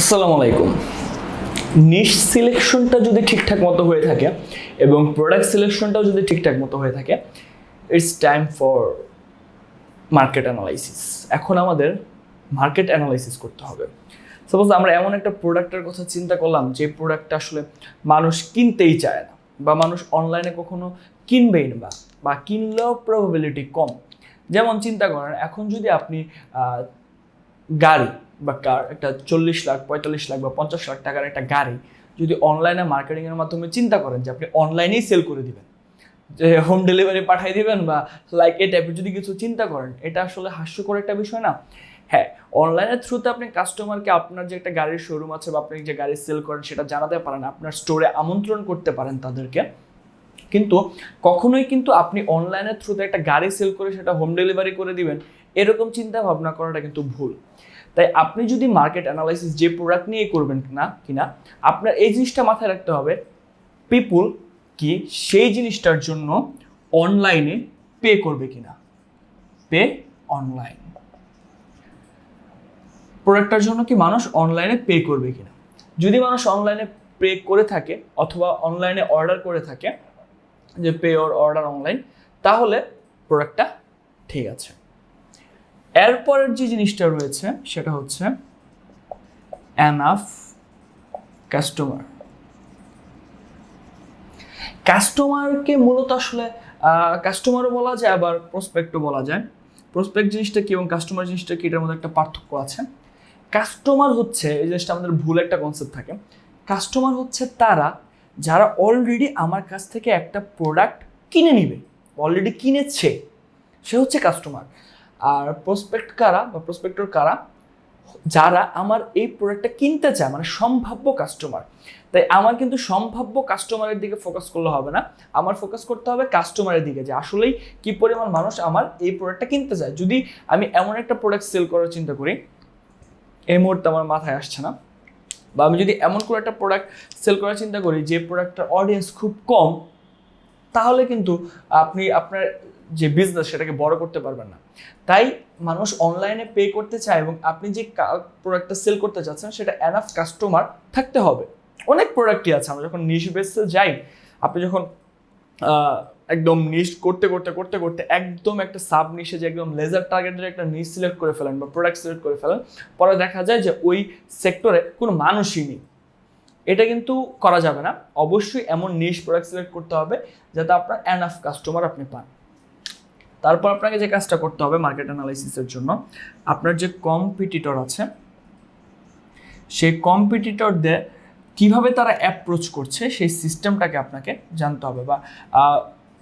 আসসালামু আলাইকুম। নিশ সিলেকশনটা যদি ঠিকঠাক মতো হয়ে থাকে এবং প্রোডাক্ট সিলেকশনটাও যদি ঠিকঠাক মতো হয়ে থাকে it's time for market analysis এখন আমাদের মার্কেট অ্যানালাইসিস করতে হবে। সাপোজ আমরা এমন একটা প্রোডাক্টের কথা চিন্তা করলাম, যে প্রোডাক্টটা আসলে মানুষ কিনতেই চায় না বা মানুষ অনলাইনে কখনো কিনবেই না বা কিনলেও প্রবাবিলিটি কম। যেমন চিন্তা করেন, এখন যদি আপনি গাড়ি বা কার, একটা চল্লিশ লাখ, পঁয়তাল্লিশ লাখ বা পঞ্চাশ লাখ টাকার একটা গাড়ি যদি অনলাইনে মার্কেটিংয়ের মাধ্যমে চিন্তা করেন যে আপনি অনলাইনেই সেল করে দিবেন, যে হোম ডেলিভারি পাঠিয়ে দিবেন বা লাইক এই টাইপের যদি কিছু চিন্তা করেন, এটা আসলে হাস্যকর একটা বিষয় না? হ্যাঁ অনলাইনের থ্রুতে আপনি কাস্টমারকে আপনার যে একটা গাড়ির শোরুম আছে বা আপনি যে গাড়ি সেল করেন সেটা জানাতে পারেন, আপনার স্টোরে আমন্ত্রণ করতে পারেন তাদেরকে। কিন্তু কখনোই কিন্তু আপনি অনলাইনের থ্রুতে একটা গাড়ি সেল করে সেটা হোম ডেলিভারি করে দিবেন, এরকম চিন্তা ভাবনা করাটা কিন্তু ভুল। তাই আপনি যদি মার্কেট অ্যানালাইসিস যে প্রোডাক্ট নিয়ে করবেন না কিনা, আপনার এই জিনিসটা মাথায় রাখতে হবে পিপুল কি সেই জিনিসটার জন্য অনলাইনে পে করবে কিনা? পে অনলাইন প্রোডাক্টটার জন্য কি মানুষ অনলাইনে পে করবে কিনা? যদি মানুষ অনলাইনে পে করে থাকে অথবা অনলাইনে অর্ডার করে থাকে, যে পে অর অর্ডার অনলাইন তাহলে প্রোডাক্টটা ঠিক আছে। এরপরের যে জিনিসটা রয়েছে, সেটা হচ্ছে অ্যানাফ কাস্টমার কাস্টমারকে মূলত আসলে কাস্টমারও বলা যায়, আবার প্রসপেক্টও বলা যায়। প্রসপেক্ট জিনিসটা কি এবং কাস্টমার জিনিসটা কি, এটার মধ্যে একটা পার্থক্য আছে। কাস্টমার হচ্ছে, এই জিনিসটা আমাদের ভুল একটা কনসেপ্ট থাকে। কাস্টমার হচ্ছে তারা যারা অলরেডি আমার কাছ থেকে একটা প্রোডাক্ট কিনে নিবে অলরেডি কিনেছে, সে হচ্ছে কাস্টমার আর প্রসপেক্ট কারা বা প্রসপেক্টর কারা, যারা আমার এই প্রোডাক্টটা কিনতে চায় মানে সম্ভাব্য কাস্টমার তাই আমার কিন্তু সম্ভাব্য কাস্টমারের দিকে ফোকাস করলে হবে না। আমার ফোকাস করতে হবে কাস্টমারের দিকে যে আসলেই কি পরিমাণ মানুষ আমার এই প্রোডাক্টটা কিনতে চায়। যদি আমি এমন একটা প্রোডাক্ট সেল করার চিন্তা করি, এই মুহূর্তে আমার মাথায় আসছে না। বা আমি যদি এমন কোনো একটা প্রোডাক্ট সেল করার চিন্তা করি, যে প্রোডাক্টটার অডিয়েন্স খুব কম, তাহলে কিন্তু আপনি আপনার যে বিজনেস সেটাকে বড় করতে পারবেন না। তাই মানুষ অনলাইনে পে করতে চায় এবং আপনি যে প্রোডাক্টটা সেল করতে চাচ্ছেন সেটা এনাফ কাস্টমার থাকতে হবে। অনেক প্রোডাক্টই আছে, আমরা যখন নিশ বেসে যাই, আপনি যখন একদম নিশ করতে করতে করতে করতে একদম একটা সাব নিশে যে একদম লেজার টার্গেটের একটা নিশ সিলেক্ট করে ফেলেন বা প্রোডাক্ট সিলেক্ট করে ফেলেন, পরে দেখা যায় যে ওই সেক্টরে কোনো মানুষই নেই। এটা কিন্তু করা যাবে না। অবশ্যই এমন নিশ প্রোডাক্ট সিলেক্ট করতে হবে যাতে আপনার এনাফ কাস্টমার আপনি পান। তারপর আপনাকে যে কাজটা করতে হবে মার্কেট অ্যানালাইসিসের জন্য, আপনার যে কম্পিটিটর আছে, সেই কম্পিটিটরদের কীভাবে তারা অ্যাপ্রোচ করছে, সেই সিস্টেমটাকে আপনাকে জানতে হবে বা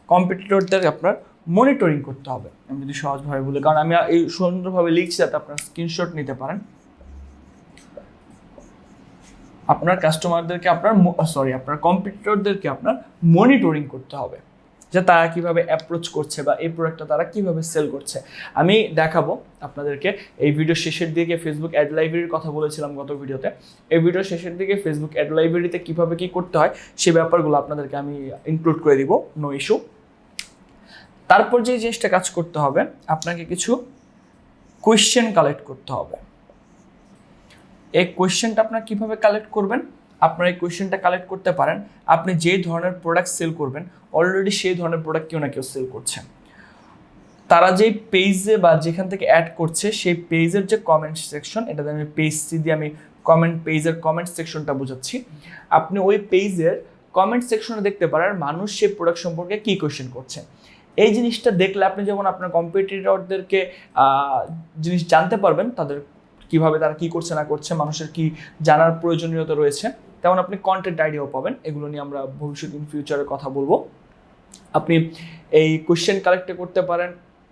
কম্পিটিটরদের আপনার মনিটরিং করতে হবে। আমি যদি সহজভাবে বলি, কারণ আমি এই সুন্দরভাবে লিখছি যাতে আপনার স্ক্রিনশট নিতে পারেন। আপনার কাস্টমারদেরকে আপনার সরি আপনার কম্পিটিটরদেরকে আপনার মনিটরিং করতে হবে। যে তারা কীভাবে অ্যাপ্রোচ করছে বা এই প্রোডাক্টটা তারা কীভাবে সেল করছে। আমি দেখাবো আপনাদেরকে, এই ভিডিও শেষের দিকে ফেসবুক অ্যাড লাইব্রেরির কথা বলেছিলাম গত ভিডিওতে এই ভিডিও শেষের দিকে ফেসবুক অ্যাড লাইব্রেরিতে কীভাবে কি করতে হয় সেই ব্যাপারগুলো আপনাদেরকে আমি ইনক্লুড করে দিব নো ইস্যু তারপর যে জিনিসটা কাজ করতে হবে, আপনাকে কিছু কোয়েশ্চেন কালেক্ট করতে হবে। এই কোয়েশ্চেনটা আপনার কীভাবে কালেক্ট করবেন? আপনার এই কোয়েশ্চেনটা কালেক্ট করতে পারেন। আপনি যে ধরনের প্রোডাক্ট সেল করবেন অলরেডি সেই ধরনের প্রোডাক্ট কেউ না কেউ সেল করছে। তারা যেই পেজে বা যেখান থেকে অ্যাড করছে, সেই পেজের যে কমেন্ট সেকশন এটাতে আমি পেজ সি দিয়ে আমি কমেন্ট পেজের কমেন্ট সেকশনটা বোঝাচ্ছি। আপনি ওই পেজের কমেন্ট সেকশনে দেখতে পারেন মানুষ সেই প্রোডাক্ট সম্পর্কে কী কোয়েশ্চেন করছে। এই জিনিসটা দেখলে আপনি যেমন আপনার কম্পিটিটরদেরকে জিনিস জানতে পারবেন, তাদের কীভাবে তারা কি করছে, না করছে, মানুষের কি জানার প্রয়োজনীয়তা রয়েছে। তেমন আপনি কন্টেন্ট আইডিয়াও পাবেন। এগুলো নিয়ে আমরা ভবিষ্যৎ ইন ফিউচারে কথা বলব। আপনি এই কোয়েশ্চেন কালেক্ট করতে পারেন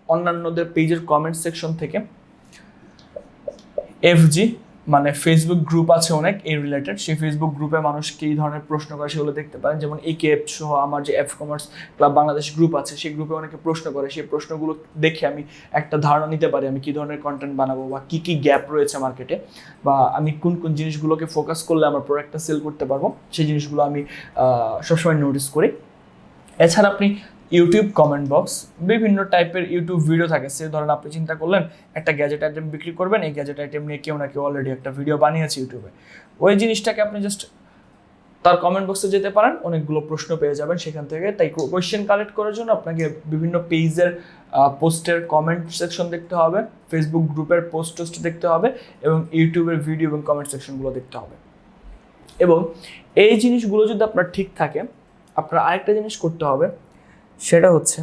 অন্যান্যদের পেজের কমেন্ট সেকশন থেকে। এফজি মানে ফেসবুক গ্রুপ আছে অনেক, এই রিলেটেড সেই ফেসবুক গ্রুপে মানুষ কী ধরনের প্রশ্ন করে সেগুলো দেখতে পারেন। যেমন এই কে সহ আমার যে F commerce club Bangladesh group আছে, সেই গ্রুপে অনেকে প্রশ্ন করে। সেই প্রশ্নগুলো দেখে আমি একটা ধারণা নিতে পারি আমি কী ধরনের কন্টেন্ট বানাবো বা কী কী গ্যাপ রয়েছে মার্কেটে বা আমি কোন কোন জিনিসগুলোকে ফোকাস করলে আমার প্রোডাক্টটা সেল করতে পারব, সেই জিনিসগুলো আমি সবসময় নোটিস করি। এছাড়া আপনি ইউটিউব কমেন্ট বক্স বিভিন্ন টাইপের ইউটিউব ভিডিও থাকে। সে ধরেন আপনি চিন্তা করলেন, একটা গ্যাজেট আইটেম বিক্রি করবেন, এই গ্যাজেট আইটেম নিয়ে কেউ না কেউ অলরেডি একটা ভিডিও বানিয়েছে ইউটিউবে। ওই জিনিসটাকে আপনি জাস্ট তার কমেন্ট বক্সে যেতে পারেন, অনেকগুলো প্রশ্ন পেয়ে যাবেন সেখান থেকে। তাই কোয়েশ্চেন কালেক্ট করার জন্য আপনাকে বিভিন্ন পেজের পোস্টের কমেন্ট সেকশন দেখতে হবে ফেসবুক গ্রুপের পোস্ট টোস্ট দেখতে হবে এবং ইউটিউবের ভিডিও এবং কমেন্ট সেকশনগুলো দেখতে হবে। এবং এই জিনিসগুলো যদি আপনার ঠিক থাকে, আপনার আরেকটা জিনিস করতে হবে সেটা হচ্ছে,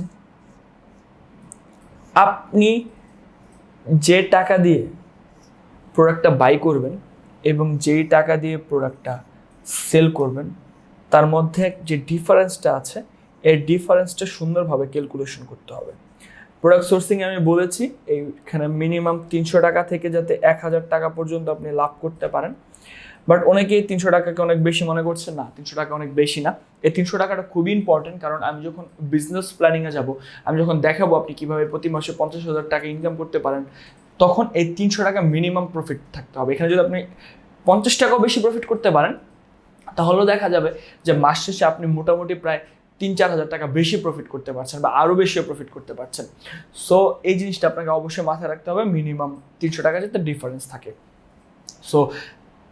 আপনি যে টাকা দিয়ে প্রোডাক্টটা বাই করবেন এবং যেই টাকা দিয়ে প্রোডাক্টটা সেল করবেন, তার মধ্যে যে ডিফারেন্সটা আছে, এই ডিফারেন্সটা সুন্দরভাবে ক্যালকুলেশন করতে হবে। প্রোডাক্ট সোর্সিং আমি বলেছি, এইখানে মিনিমাম তিনশো টাকা থেকে যাতে এক হাজার টাকা পর্যন্ত আপনি লাভ করতে পারেন। বাট অনেকেই তিনশো টাকাকে অনেক বেশি মনে করছে, না, তিনশো টাকা অনেক বেশি না। এই তিনশো টাকাটা খুবই ইম্পর্টেন্ট কারণ আমি যখন বিজনেস প্ল্যানিংয়ে যাব, আমি যখন দেখাবো আপনি কীভাবে প্রতি মাসে পঞ্চাশ হাজার টাকা ইনকাম করতে পারেন, তখন এই তিনশো টাকা মিনিমাম প্রফিট থাকতে হবে। এখানে যদি আপনি পঞ্চাশ টাকাও বেশি প্রফিট করতে পারেন, তাহলেও দেখা যাবে যে মাস শেষে আপনি মোটামুটি প্রায় তিন চার হাজার টাকা বেশি প্রফিট করতে পারছেন বা আরও বেশিও প্রফিট করতে পারছেন। সো এই জিনিসটা আপনাকে অবশ্যই মাথায় রাখতে হবে মিনিমাম তিনশো টাকা যাতে ডিফারেন্স থাকে। সো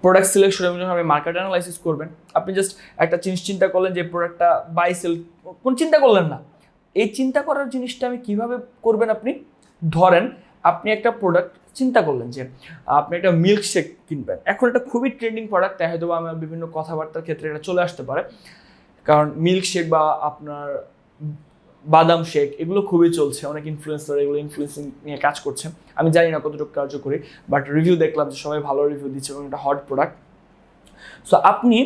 প্রোডাক্ট সিলেকশন এবং যখন আপনি মার্কেট অ্যানালাইসিস করবেন, আপনি জাস্ট একটা জিনিস চিন্তা করলেন যে প্রোডাক্টটা বাই সেল কোন চিন্তা করলেন না। এই চিন্তা করার জিনিসটা আমি কীভাবে করবেন আপনি? ধরেন, আপনি একটা প্রোডাক্ট চিন্তা করলেন যে, আপনি একটা মিল্ক শেক কিনবেন। এখন এটা খুবই ট্রেন্ডিং প্রোডাক্ট তাই হয়তো আমার বিভিন্ন কথাবার্তার ক্ষেত্রে এটা চলে আসতে পারে। কারণ মিল্ক শেক বা আপনার বাদাম শেক, এগুলো খুবই চলছে। অনেক ইনফ্লুয়েন্সার এগুলো ইনফ্লুয়েন্সিং নিয়ে কাজ করছে। আমি জানি না কতটুকু কার্যকরী বাট রিভিউ দেখলাম যে সবাই ভালো রিভিউ দিচ্ছে এবং এটা হট প্রোডাক্ট সো আপনি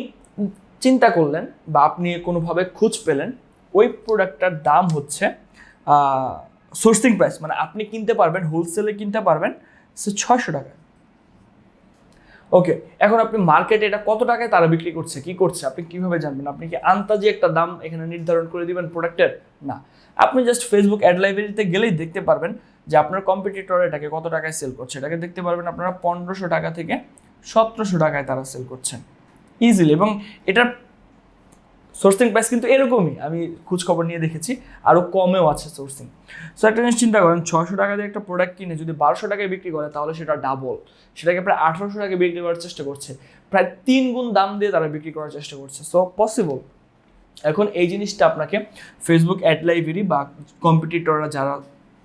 চিন্তা করলেন বা আপনি কোনোভাবে খোঁজ পেলেন, ওই প্রোডাক্টটার দাম হচ্ছে সোর্সিং প্রাইস মানে আপনি কিনতে পারবেন হোলসেলে কিনতে পারবেন, সে ছয়শো টাকা। ওকে এখন আপনি মার্কেটে এটা কত টাকায় তারা বিক্রি করছে, কি করছে? আপনি কীভাবে জানবেন? আপনি কি আন্তাজি একটা দাম এখানে নির্ধারণ করে দিবেন প্রোডাক্টের না। আপনি জাস্ট ফেসবুক অ্যাড লাইব্রেরিতে গেলেই দেখতে পারবেন যে আপনার কম্পিটিটর এটাকে কত টাকায় সেল করছে। এটাকে দেখতে পারবেন আপনারা পনেরোশো টাকা থেকে সতেরোশো টাকায় তারা সেল করছেন। ইজিলি এবং এটার সোর্সিং প্রাইস কিন্তু এরকমই, আমি খোঁজ খবর নিয়ে দেখেছি আরও কমেও আছে সোর্সিং সো একটা জিনিস চিন্তা করেন ছশো টাকা দিয়ে একটা প্রোডাক্ট কিনে যদি বারোশো টাকায় বিক্রি করে, তাহলে সেটা ডাবল সেটাকে প্রায় আঠারোশো টাকায় বিক্রি করার চেষ্টা করছে। প্রায় তিন গুণ দাম দিয়ে তারা বিক্রি করার চেষ্টা করছে। সো পসিবল এখন এই জিনিসটা আপনাকে ফেসবুক অ্যাড লাইব্রেরি বা কম্পিটিটররা যারা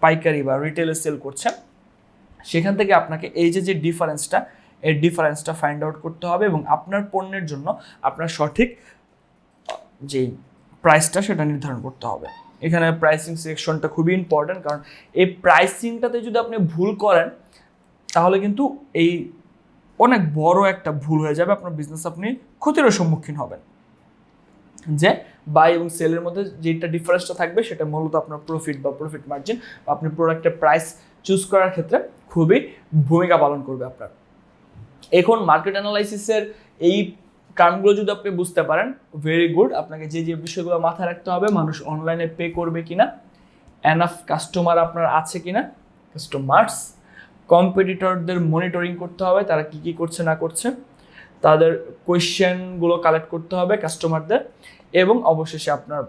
পাইকারি বা রিটেলে সেল করছে, সেখান থেকে আপনাকে এই যে যে ডিফারেন্সটা এর ডিফারেন্সটা ফাইন্ড আউট করতে হবে এবং আপনার পণ্যের জন্য আপনার সঠিক যেই প্রাইসটা সেটা নির্ধারণ করতে হবে। এখানে প্রাইসিং সেকশনটা খুবই ইম্পর্ট্যান্ট কারণ এই প্রাইসিংটাতে যদি আপনি ভুল করেন, তাহলে কিন্তু এই অনেক বড় একটা ভুল হয়ে যাবে, আপনার বিজনেস আপনি ক্ষতিরও সম্মুখীন হবেন। যে বাই এবং সেলের মধ্যে যেটা ডিফারেন্সটা থাকবে, সেটা মূলত আপনার প্রফিট বা প্রফিট মার্জিন বা আপনি প্রোডাক্টের প্রাইস চুজ করার ক্ষেত্রে খুবই ভূমিকা পালন করবে আপনার। এখন মার্কেট অ্যানালাইসিসের এই কারণগুলো যদি আপনি বুঝতে পারেন ভেরি গুড আপনাকে যে যে বিষয়গুলো মাথায় রাখতে হবে, মানুষ অনলাইনে পে করবে কিনা এনাফ কাস্টমার আপনার আছে কিনা কাস্টমার্স কম্পিটিটরদের মনিটরিং করতে হবে, তারা কি কি করছে, না করছে, তাদের কোয়েশ্চেনগুলো কালেক্ট করতে হবে কাস্টমারদের এবং অবশেষে আপনার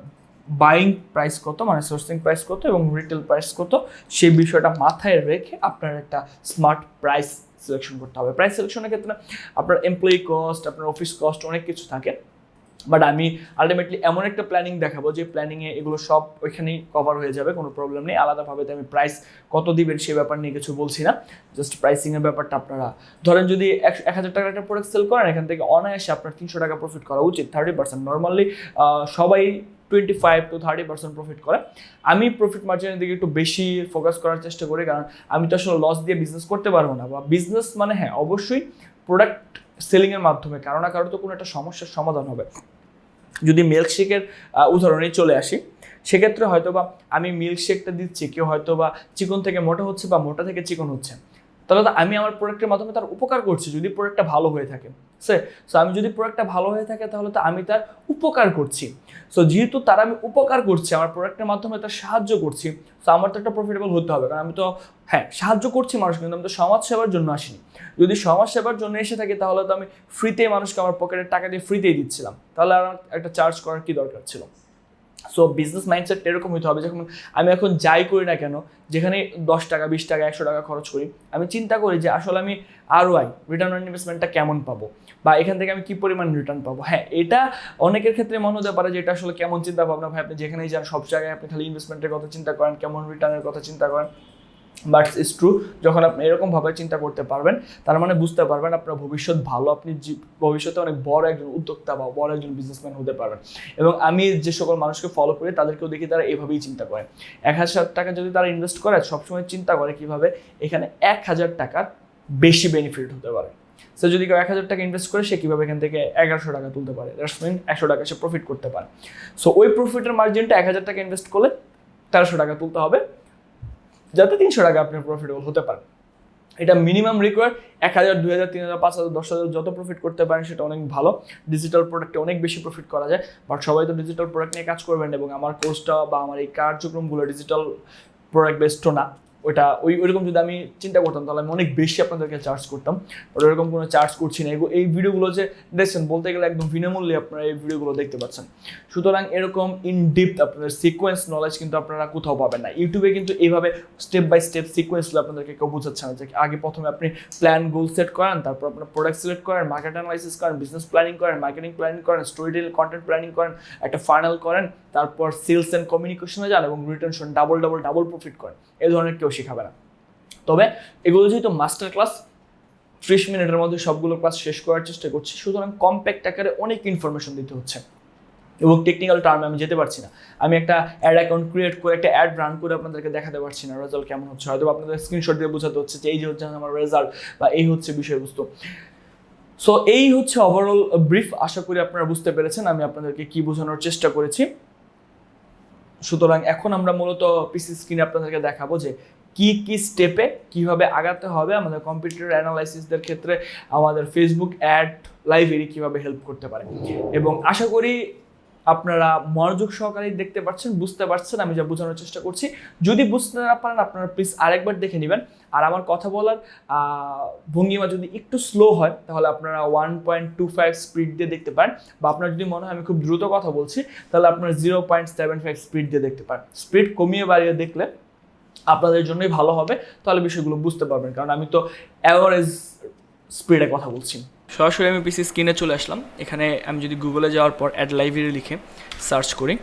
বাইং প্রাইস কত মানে সোর্সিং প্রাইস কত, এবং রিটেল প্রাইস কত, সেই বিষয়টা মাথায় রেখে আপনার একটা স্মার্ট প্রাইস সিলেকশন করতে হবে। প্রাইস সিলেকশনের ক্ষেত্রে আপনার এমপ্লয়ি কস্ট আপনার অফিস কস্ট অনেক কিছু থাকে। বাট আমি আলটিমেটলি এমন একটা প্ল্যানিং দেখাবো যে প্ল্যানিংয়ে এগুলো সব ওইখানেই কভার হয়ে যাবে, কোনো প্রবলেম নেই। আলাদাভাবে আমি প্রাইস কত দিবেন সে ব্যাপার নিয়ে কিছু বলছি না। জাস্ট প্রাইসিংয়ের ব্যাপারটা আপনারা ধরেন যদি এক হাজার টাকার একটা প্রোডাক্ট সেল করেন, এখান থেকে অনায়াসে আপনার তিনশো টাকা প্রফিট করা উচিত থার্টি পার্সেন্ট নর্মালি সবাই twenty five to thirty percent profit করে। আমি প্রফিট মার্জিনের দিকে একটু বেশি ফোকাস করার চেষ্টা করি, কারণ আমি তো আসলে লস দিয়ে বিজনেস করতে পারব না। বা বিজনেস মানে হ্যাঁ অবশ্যই প্রোডাক্ট সেলিংয়ের মাধ্যমে, কারও না কারও তো কোনো একটা সমস্যার সমাধান হবে। যদি মিল্কশেকের উদাহরণে চলে আসি, সেক্ষেত্রে হয়তো বা আমি মিল্কশেকটা দিচ্ছি, কেউ হয়তো বা চিকন থেকে মোটা হচ্ছে বা মোটা থেকে চিকন হচ্ছে। তাহলে তো আমি আমার প্রোডাক্টের মাধ্যমে তার উপকার করছি যদি প্রোডাক্টটা ভালো হয়ে থাকে। সে সো আমি যদি প্রোডাক্টটা ভালো হয়ে থাকে তাহলে তো আমি তার উপকার করছি। সো যেহেতু তার আমি উপকার করছি, আমার প্রোডাক্টের মাধ্যমে তার সাহায্য করছি সো আমার তো একটা প্রফিটেবল হতে হবে। কারণ আমি তো হ্যাঁ সাহায্য করছি মানুষ কিন্তু আমি তো সমাজ সেবার জন্য আসিনি। যদি সমাজ সেবার জন্য এসে থাকি তাহলে তো আমি ফ্রিতে মানুষকে আমার পকেটের টাকা দিয়ে ফ্রিতেই দিচ্ছিলাম। তাহলে আমার একটা চার্জ করার কি দরকার ছিল? সো বিজনেস মাইন্ডসেট এরকম হতে হবে, যখন আমি এখন যাই করি না কেন, যেখানে দশ টাকা, বিশ টাকা, একশো টাকা খরচ করি, আমি চিন্তা করি যে আসলে আমি আরও আই রিটার্ন অন ইনভেস্টমেন্টটা কেমন পাবো? বা এখান থেকে আমি কী পরিমাণ রিটার্ন পাবো? হ্যাঁ এটা অনেকের ক্ষেত্রে মনে হতে পারে যে এটা আসলে কেমন চিন্তা ভাবনা ভাই, আপনি যেখানেই যান, সব জায়গায় আপনি খালি ইনভেস্টমেন্টের কথা চিন্তা করেন, কেমন রিটার্নের কথা চিন্তা করেন। বাট ইস ট্রু যখন আপনি এরকমভাবে চিন্তা করতে পারবেন, তার মানে বুঝতে পারবেন আপনার ভবিষ্যৎ ভালো, আপনি ভবিষ্যতে অনেক বড় একজন উদ্যোক্তা বা বড় একজন বিজনেসম্যান হতে পারবেন। এবং আমি যে সকল মানুষকে ফলো করি, তাদেরকেও দেখি তারা এভাবেই চিন্তা করে। এক হাজার টাকা যদি তারা ইনভেস্ট করে, সবসময় চিন্তা করে কীভাবে এখানে এক হাজার টাকার বেশি বেনিফিট হতে পারে। সে যদি কেউ এক হাজার টাকা ইনভেস্ট করে, সে কীভাবে এখান থেকে এগারোশো টাকা তুলতে পারে? একশো টাকা সে প্রফিট করতে পারে। সো ওই প্রফিটের মার্জিনটা এক হাজার টাকা ইনভেস্ট করলে, তেরোশো টাকা তুলতে হবে। যাতে তিনশো টাকা আপনি প্রফিটেবল হতে পারেন। এটা মিনিমাম রিকোয়ার এক হাজার, দুই হাজার, তিন হাজার, পাঁচ হাজার, দশ হাজার যত প্রফিট করতে পারেন সেটা অনেক ভালো। ডিজিটাল প্রোডাক্টে অনেক বেশি প্রফিট করা যায় বাট সবাই তো ডিজিটাল প্রোডাক্ট নিয়ে কাজ করবেন এবং আমার কোর্সটা বা আমার এই কার্যক্রমগুলো ডিজিটাল প্রোডাক্ট বেস্ট না। ওইটা, ওই ওইরকম যদি আমি চিন্তা করতাম, তাহলে আমি অনেক বেশি আপনাদেরকে চার্জ করতাম। বাট ওইরকম কোনো চার্জ করছি না। এই ভিডিওগুলো যে, দেখছেন, বলতে গেলে একদম বিনামূল্যে আপনারা এই ভিডিওগুলো দেখতে পাচ্ছেন। সুতরাং এরকম ইন ডিপথ আপনাদের সিকোয়েন্স নলেজ কিন্তু আপনারা কোথাও পাবেন না। ইউটিউবে কিন্তু এইভাবে স্টেপ বাই স্টেপ সিকোয়েন্সগুলো আপনাদেরকে কেউ বোঝাচ্ছে না। যে, আগে প্রথমে আপনি প্ল্যান গোল সেট করেন, তারপর আপনার প্রোডাক্ট সিলেক্ট করেন মার্কেট অ্যানালাইসিস করেন বিজনেস প্ল্যানিং করেন মার্কেটিং প্ল্যানিং করেন স্টোরি টেল কন্টেন্ট প্ল্যানিং করেন, একটা ফাইনাল করেন, তারপর সেলস অ্যান্ড কমিউনিকেশনে যান এবং retention double double double profit করেন। এই ধরনের কেউ শেখাবে না। তবে এগুলো যেহেতু মাস্টার ক্লাস ত্রিশ মিনিটের মধ্যে সবগুলো ক্লাস শেষ করার চেষ্টা করছি। সুতরাং কম্প্যাক্ট আকারে অনেক ইনফরমেশন দিতে হচ্ছে। এবং টেকনিক্যাল টার্মে আমি যেতে পারছি না। আমি একটা অ্যাড অ্যাকাউন্ট ক্রিয়েট করে, একটা অ্যাড রান করে আপনাদেরকে দেখাতে পারছি না রেজাল্ট কেমন হচ্ছে। হয়তো আপনাদের স্ক্রিনশট দিয়ে বোঝাতে হচ্ছে যে এই যে হচ্ছে আমার রেজাল্ট বা এই হচ্ছে বিষয়বস্তু। সো এই হচ্ছে ওভারঅল ব্রিফ আশা করি আপনারা বুঝতে পেরেছেন আমি আপনাদেরকে কি বোঝানোর চেষ্টা করেছি। সুতরাং এখন আমরা মূলত পিসি স্ক্রিনে আপনাদেরকে দেখাবো যে কি কি স্টেপে কীভাবে আগাতে হবে আমাদের কম্পিউটার অ্যানালাইসিসদের ক্ষেত্রে, আমাদের ফেসবুক অ্যাড লাইব্রেরি কীভাবে হেল্প করতে পারে। এবং আশা করি আপনারা মনোযোগ সহকারে দেখতে পাচ্ছেন, বুঝতে পারছেন, আমি যা বোঝানোর চেষ্টা করছি। যদি বুঝতে না পারেন, আপনারা প্লিজ আরেকবার দেখে নেবেন। আর আমার কথা বলার ভঙ্গিমা যদি একটু স্লো হয়, তাহলে আপনারা one point two five speed দিয়ে দেখতে পারেন। বা আপনার যদি মনে হয় আমি খুব দ্রুত কথা বলছি, তাহলে আপনারা zero point seven five speed দিয়ে দেখতে পারেন। স্পিড কমিয়ে বাড়িয়ে দেখলে আপনাদের জন্যই ভালো হবে, তাহলে বিষয়গুলো বুঝতে পারবেন, কারণ আমি তো অ্যাভারেজ স্পিডে কথা বলছি। সরাসরি আমি পিসি স্ক্রিনে চলে আসলাম। এখানে আমি যদি গুগলে যাওয়ার পর অ্যাড লাইব্রেরি লিখে সার্চ করি,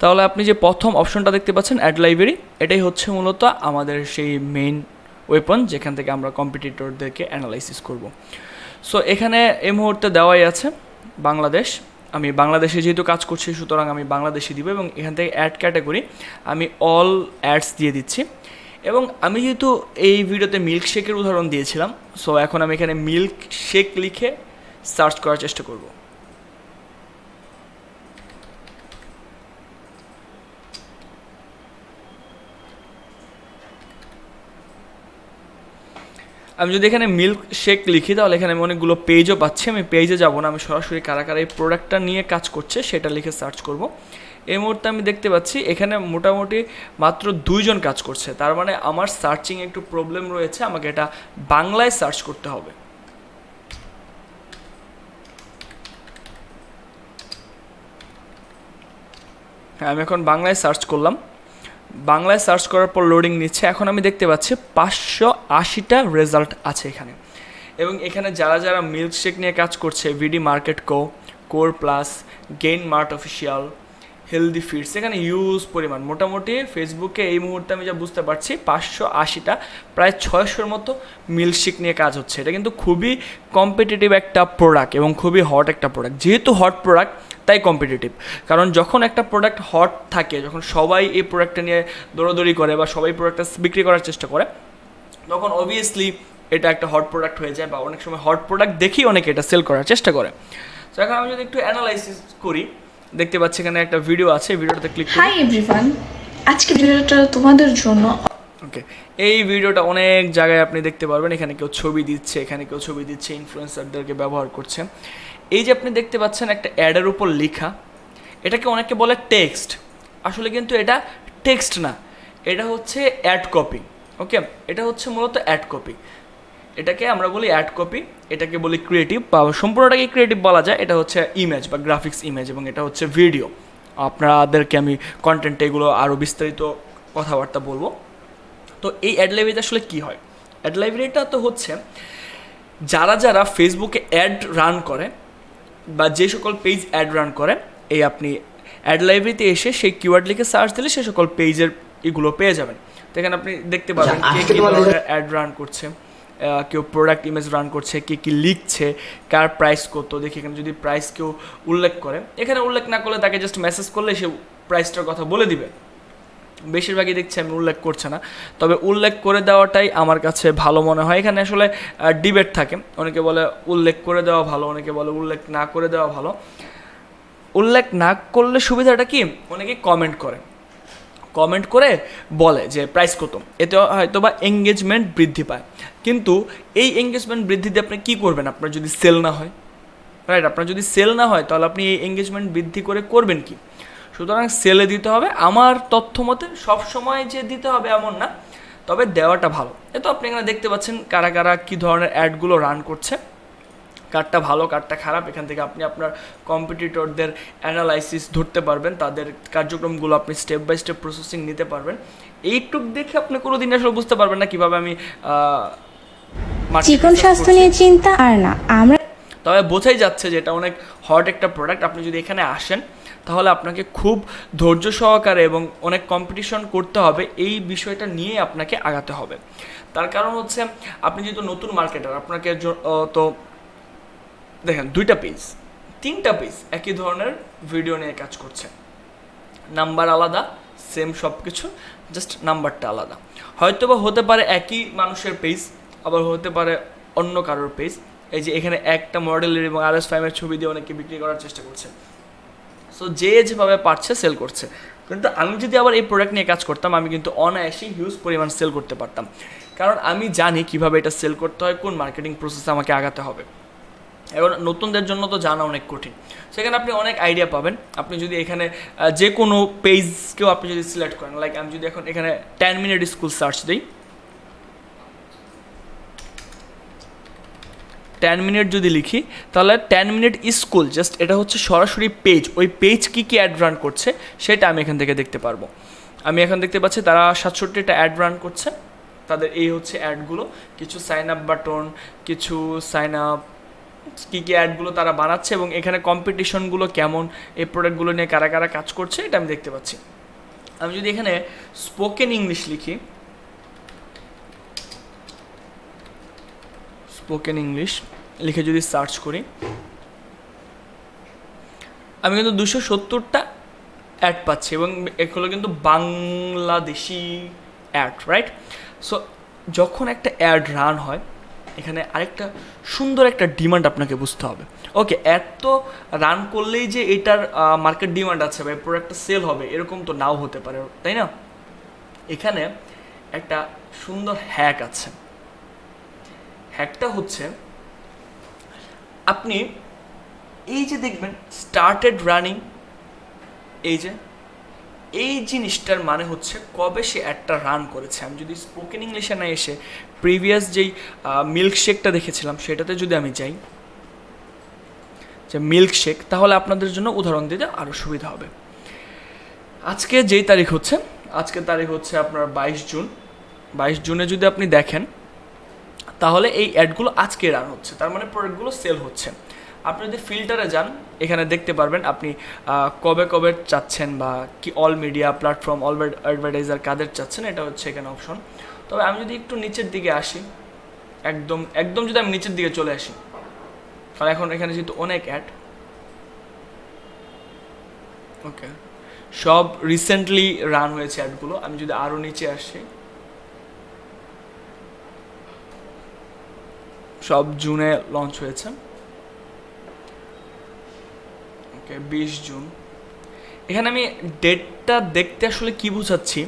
তাহলে আপনি যে প্রথম অপশনটা দেখতে পাচ্ছেন অ্যাড লাইব্রেরি এটাই হচ্ছে মূলত আমাদের সেই মেইন ওয়েপন যেখান থেকে আমরা কম্পিটিটরদেরকে অ্যানালাইসিস করব। সো এখানে এই মুহূর্তে দেওয়াই আছে বাংলাদেশ। আমি বাংলাদেশে যেহেতু কাজ করছি, সুতরাং আমি বাংলাদেশে দিব এবং এখান থেকে অ্যাড ক্যাটাগরি আমি অল অ্যাডস দিয়ে দিচ্ছি। এবং আমি যেহেতু এই ভিডিওতে মিল্কশেকের উদাহরণ দিয়েছিলাম সো এখন আমি এখানে মিল্ক শেক লিখে সার্চ করার চেষ্টা করব। আমি যদি এখানে মিল্ক শেক লিখি, তাহলে এখানে আমি অনেকগুলো পেজও পাচ্ছি। আমি পেজে যাব না, আমি সরাসরি কারা কারা এই প্রোডাক্টটা নিয়ে কাজ করছে, সেটা লিখে সার্চ করব। এই মুহূর্তে আমি দেখতে পাচ্ছি, এখানে মোটামুটি মাত্র দুইজন কাজ করছে। তার মানে আমার সার্চিং একটু প্রবলেম রয়েছে, আমাকে এটা বাংলায় সার্চ করতে হবে। হ্যাঁ আমি এখন বাংলায় সার্চ করলাম। বাংলায় সার্চ করার পর লোডিং নিচ্ছে। এখন আমি দেখতে পাচ্ছি পাঁচশো আশিটা রেজাল্ট আছে এখানে। এবং এখানে যারা যারা মিল্কশেক নিয়ে কাজ করছে VD market co core plus gain mart official healthy feeds এখানে ইউজ পরিমাণ। মোটামুটি ফেসবুকে এই মুহূর্তে আমি যা বুঝতে পারছি, পাঁচশো আশিটা, প্রায় ছয়শোর মতো মিল্কশেক নিয়ে কাজ হচ্ছে। এটা কিন্তু খুবই কম্পিটিটিভ একটা প্রোডাক্ট এবং খুবই হট একটা প্রোডাক্ট যেহেতু হট প্রোডাক্ট তাই কম্পিটিটিভ কারণ যখন একটা প্রোডাক্ট হট থাকে, যখন সবাই এই প্রোডাক্টটা নিয়ে দৌড়াদৌড়ি করে বা সবাই প্রোডাক্টটা বিক্রি করার চেষ্টা করে, তখন অবভিয়াসলি এটা একটা হট প্রোডাক্ট হয়ে যায় বা অনেক সময় হট প্রোডাক্ট দেখেই অনেকে এটা সেল করার চেষ্টা করে। তো এখন আমি যদি একটু অ্যানালাইসিস করি দেখতে পাচ্ছি এখানে একটা ভিডিও আছে ভিডিওটাতে ক্লিক হাই এভরিওয়ান আজকে ভিডিওটা তোমাদের জন্য ওকে এই ভিডিওটা অনেক জায়গায় আপনি দেখতে পারবেন এখানে কেউ ছবি দিচ্ছে এখানে কেউ ছবি দিচ্ছে ইনফ্লুয়েন্সারদেরকে ব্যবহার করছে। এই যে আপনি দেখতে পাচ্ছেন একটা অ্যাডের উপর লেখা এটাকে অনেকে বলে টেক্সট আসলে কিন্তু এটা টেক্সট না এটা হচ্ছে অ্যাড কপি ওকে এটা হচ্ছে মূলত অ্যাড কপি এটাকে আমরা বলি অ্যাড কপি এটাকে বলি ক্রিয়েটিভ বা সম্পূর্ণটাকে ক্রিয়েটিভ বলা যায় এটা হচ্ছে ইমেজ বা গ্রাফিক্স ইমেজ এবং এটা হচ্ছে ভিডিও আপনাদেরকে আমি কন্টেন্টে এগুলো আরও বিস্তারিত কথাবার্তা বলব। তো এই অ্যাড লাইব্রেরিতে আসলে কী হয়? অ্যাড লাইব্রেরিটা তো হচ্ছে যারা যারা ফেসবুকে অ্যাড রান করে বা যে সকল পেজ অ্যাড রান করে এই আপনি অ্যাড লাইব্রেরিতে এসে সেই কিওয়ার্ড লিখে সার্চ দিলে সে সকল পেজের এগুলো পেয়ে যাবেন। তো এখানে আপনি দেখতে পাবেন আচ্ছা, কে কী ধরনের অ্যাড রান করছে। কেউ প্রোডাক্ট ইমেজ রান করছে, কে কী লিখছে, কার প্রাইস কত, দেখি এখানে যদি প্রাইস কেউ উল্লেখ করে। এখানে উল্লেখ না করলে তাকে জাস্ট মেসেজ করলে সে প্রাইসটার কথা বলে দিবে। বেশিরভাগই দেখছি আমি উল্লেখ করছে না। তবে উল্লেখ করে দেওয়াটাই আমার কাছে ভালো মনে হয়। এখানে আসলে ডিবেট থাকে। অনেকে বলে উল্লেখ করে দেওয়া ভালো, অনেকে বলে উল্লেখ না করে দেওয়া ভালো। উল্লেখ না করলে সুবিধাটা কি? অনেকে কমেন্ট করে। কমেন্ট করে বলে যে প্রাইস কত। এতে হয়তো বা এঙ্গেজমেন্ট বৃদ্ধি পায়। কিন্তু এই এঙ্গেজমেন্ট বৃদ্ধি দিয়ে আপনি কী করবেন? আপনার যদি সেল না হয় রাইট আপনার যদি সেল না হয়, তাহলে আপনি এই এঙ্গেজমেন্ট বৃদ্ধি করে করবেন কি? সুতরাং সেলে দিতে হবে। আমার তথ্য মতে সবসময় যে দিতে হবে এমন না, তবে দেওয়াটা ভালো। এ তো আপনি এখানে দেখতে পাচ্ছেন কারা কারা কী ধরনের অ্যাডগুলো রান করছে। কারটা ভালো কারটা খারাপ এখান থেকে আপনি আপনার কম্পিটিটরদের অ্যানালাইসিস ধরতে পারবেন তাদের কার্যক্রমগুলো আপনি স্টেপ বাই স্টেপ প্রসেসিং নিতে পারবেন। এইটুক দেখে আপনি কোনো দিন আসলে বুঝতে পারবেন না কীভাবে আমি চিকন স্বাস্থ্য নিয়ে চিন্তা আর না আমরা তবে বোঝাই যাচ্ছে যে এটা অনেক হট একটা প্রোডাক্ট আপনি যদি এখানে আসেন তাহলে আপনাকে খুব ধৈর্য সহকারে এবং অনেক কম্পিটিশন করতে হবে। এই বিষয়টা নিয়ে আপনাকে আগাতে হবে। তার কারণ হচ্ছে আপনি যেহেতু নতুন মার্কেটার আপনাকে তো দেখেন, দুইটা পেজ তিনটা পেজ একই ধরনের ভিডিও নিয়ে কাজ করছে। নাম্বার আলাদা সেম সব কিছু জাস্ট নাম্বারটা আলাদা। হয়তো বা হতে পারে একই মানুষের পেজ আবার হতে পারে অন্য কারোর পেজ এই যে এখানে একটা মডেলের এবং আর এস ফাইভের ছবি দিয়ে অনেকে বিক্রি করার চেষ্টা করছে। সো যে যেভাবে পারছে সেল করছে। কিন্তু আমি যদি আবার এই প্রোডাক্ট নিয়ে কাজ করতাম, আমি কিন্তু অনায়াসে হিউজ পরিমাণ সেল করতে পারতাম। কারণ আমি জানি কীভাবে এটা সেল করতে হয়, কোন মার্কেটিং প্রসেসে আমাকে আগাতে হবে। এবং নতুনদের জন্য তো জানা অনেক কঠিন। সেখানে আপনি অনেক আইডিয়া পাবেন। আপনি যদি এখানে যে কোনো পেজকেও আপনি যদি সিলেক্ট করেন লাইক আমি যদি এখন এখানে টেন মিনিট স্কুল সার্চ দিই। টেন মিনিট যদি লিখি, তাহলে টেন মিনিট স্কুল জাস্ট এটা হচ্ছে সরাসরি পেজ ওই পেজ কী কী অ্যাড রান করছে, সেটা আমি এখান থেকে দেখতে পারব। আমি এখন দেখতে পাচ্ছি তারা সাতষট্টিটা অ্যাড রান করছে। তাদের এই হচ্ছে অ্যাডগুলো কিছু সাইন আপ বাটন কিছু সাইন আপ কী কী অ্যাডগুলো তারা বানাচ্ছে এবং এখানে কম্পিটিশনগুলো কেমন, এই প্রোডাক্টগুলো নিয়ে কারা কারা কাজ করছে, এটা আমি দেখতে পাচ্ছি। আমি যদি এখানে স্পোকেন ইংলিশ লিখি স্পোকেন ইংলিশ লিখে যদি সার্চ করি, আমি কিন্তু দুশো সত্তরটা অ্যাড পাচ্ছি এবং এগুলো কিন্তু বাংলাদেশি অ্যাড রাইট সো যখন একটা অ্যাড রান হয় এখানে আরেকটা সুন্দর একটা ডিমান্ড আপনাকে বুঝতে হবে। ওকে এত রান করলেই যে এটার মার্কেট ডিমান্ড আছে বা প্রোডাক্টটা সেল হবে, এরকম তো নাও হতে পারে, তাই না? এখানে একটা সুন্দর হ্যাক আছে। হ্যাকটা হচ্ছে, আপনি এই যে দেখবেন স্টার্টেড রানিং এই যে এই জিনিসটার মানে হচ্ছে কবে সে অ্যাডটা রান করেছে। আমি যদি স্পোকেন ইংলিশে না এসে প্রিভিয়াস যেই মিল্কশেকটা দেখেছিলাম, সেটাতে যদি আমি যাই, যে মিল্কশেক তাহলে আপনাদের জন্য উদাহরণ দিতে আরও সুবিধা হবে। আজকে যেই তারিখ হচ্ছে, আজকে তারিখ হচ্ছে আপনার বাইশ জুন। বাইশ জুনে যদি আপনি দেখেন, তাহলে এই অ্যাডগুলো আজকে রান হচ্ছে। তার মানে প্রোডাক্টগুলো সেল হচ্ছে। আপনি যদি ফিল্টারে যান, এখানে দেখতে পারবেন আপনি কবে কবে চাচ্ছেন বা কি all media platform all advertiser কাদের চাচ্ছেন, এটা হচ্ছে এখানে অপশন তবে আমি যদি একটু নিচের দিকে আসি, একদম একদম যদি আমি নিচের দিকে চলে আসি, কারণ এখন এখানে যেহেতু অনেক অ্যাড ওকে সব রিসেন্টলি রান হয়েছে অ্যাডগুলো আমি যদি আরও নিচে আসি, সব জুনে লঞ্চ হয়েছে। ওকে বিশ জুন। এখানে আমি ডেটটা দেখতে আসলে কি বুঝাচ্ছি,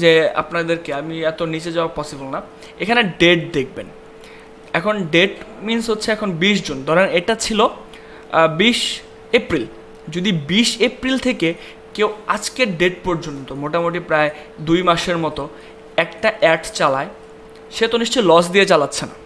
যে আপনাদেরকে আমি এত নিচে যাওয়া পসিবল না। এখানে ডেট দেখবেন। এখন ডেট মিন্স হচ্ছে এখন বিশ জুন। ধরেন এটা ছিল বিশ এপ্রিল। যদি বিশ এপ্রিল থেকে কেউ আজকের ডেট পর্যন্ত, মোটামুটি প্রায় দুই মাসের মতো একটা অ্যাড চালায়, সে তো নিশ্চয়ই লস দিয়ে চালাচ্ছে না।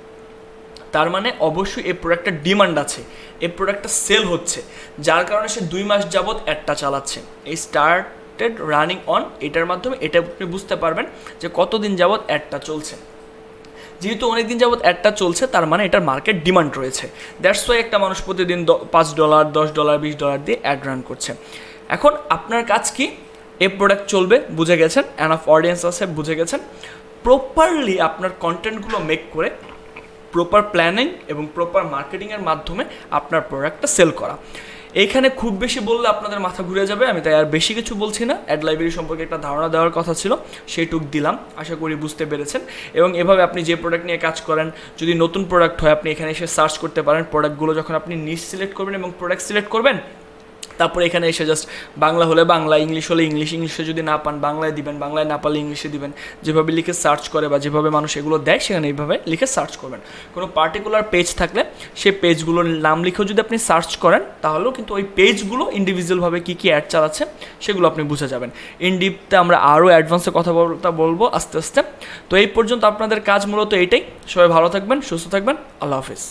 তার মানে অবশ্যই এই প্রোডাক্টটার ডিমান্ড আছে। এই প্রোডাক্টটা সেল হচ্ছে। যার কারণে সে দুই মাস যাবৎ অ্যাডটা চালাচ্ছে। এই স্টার্টেড রানিং অন এটার মাধ্যমে, এটা আপনি বুঝতে পারবেন যে কতদিন যাবৎ অ্যাডটা চলছে। যেহেতু অনেকদিন যাবৎ অ্যাডটা চলছে, তার মানে এটার মার্কেট ডিমান্ড রয়েছে। দ্যাটস ওয়াই একটা মানুষ প্রতিদিন পাঁচ ডলার দশ ডলার বিশ ডলার দিয়ে অ্যাড রান করছে। এখন আপনার কাজ কি? এ প্রোডাক্ট চলবে, বুঝে গেছেন? অ্যান্ড অফ অডিয়েন্স আছে, বুঝে গেছেন? প্রপারলি আপনার কন্টেন্টগুলো মেক করে প্রপার প্ল্যানিং এবং প্রপার মার্কেটিংয়ের মাধ্যমে আপনার প্রোডাক্টটা সেল করা। এইখানে খুব বেশি বললে আপনাদের মাথা ঘুরে যাবে, আমি তাই আর বেশি কিছু বলছি না। অ্যাড লাইব্রেরি সম্পর্কে একটা ধারণা দেওয়ার কথা ছিল, সেইটুক দিলাম, আশা করি বুঝতে পেরেছেন। এবং এভাবে আপনি যে প্রোডাক্ট নিয়ে কাজ করেন, যদি নতুন প্রোডাক্ট হয়, আপনি এখানে এসে সার্চ করতে পারেন। প্রোডাক্টগুলো যখন আপনি নিজ সিলেক্ট করবেন এবং প্রোডাক্ট সিলেক্ট করবেন তারপরে এখানে এসে জাস্ট বাংলা হলে বাংলা, ইংলিশ হলে ইংলিশ, ইংলিশে যদি না পান বাংলায় দিবেন, বাংলায় না পারলে ইংলিশে দিবেন। যেভাবে লিখে সার্চ করে বা যেভাবে মানুষ এগুলো দেয়, সেখানে এইভাবে লিখে সার্চ করবেন। কোনো পার্টিকুলার পেজ থাকলে সেই পেজগুলোর নাম লিখেও যদি আপনি সার্চ করেন, তাহলেও কিন্তু ওই পেজগুলো ইন্ডিভিজুয়ালভাবে কী কী অ্যাড চালাচ্ছে, সেগুলো আপনি বুঝে যাবেন। ইনডিপতে আমরা আরও অ্যাডভান্সে কথাবার্তা বলব আস্তে আস্তে। তো এই পর্যন্ত আপনাদের কাজ মূলত এইটাই সবাই ভালো থাকবেন, সুস্থ থাকবেন। আল্লাহ হাফিজ।